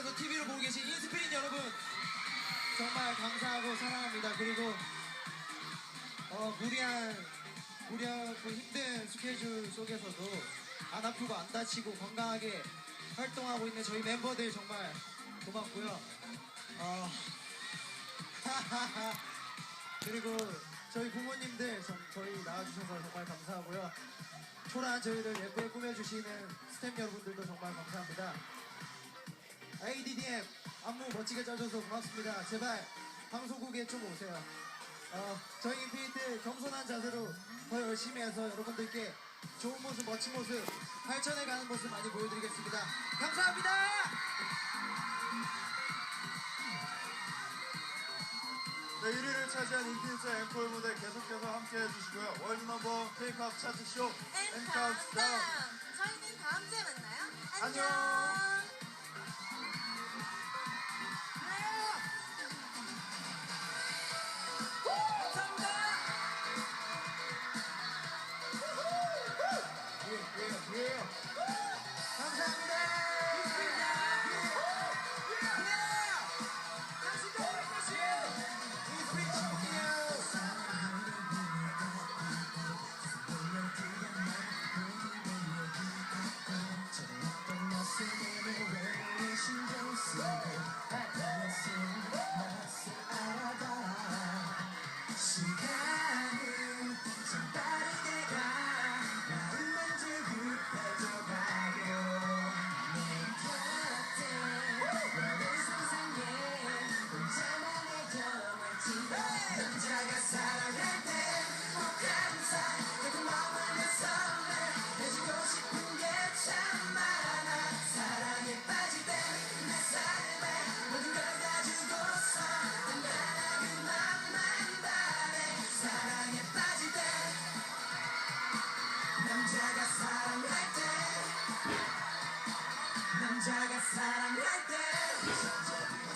곳에서 TV로 보고 계신 인스피릿 여러분 정말 감사하고 사랑합니다. 그리고 어, 무리한 그 힘든 스케줄 속에서도 안 아프고 안 다치고 건강하게 활동하고 있는 저희 멤버들 정말 고맙고요. 어, 그리고 저희 부모님들 전- 저희 낳아주셔서 정말 감사하고요. 초라한 저희를 예쁘게 꾸며주시는 스태프 여러분들도 정말 감사합니다. ADDM 안무 멋지게 짜줘서 고맙습니다. 제발 방송국에 좀 오세요. 어, 저희 인피니트 겸손한 자세로 더 열심히 해서 여러분들께 좋은 모습, 멋진 모습, 발전해가는 모습 많이 보여드리겠습니다. 감사합니다! 네, 1위를 차지한 인피니트 앵콜 무대 계속해서 함께 해 주시고요. 월드 넘버 테이크업 차트쇼 카운트다운. 카운트 다운. 저희는 다음 주에 만나요. 안녕. 안녕. 사랑할 때 남자가 사랑할 때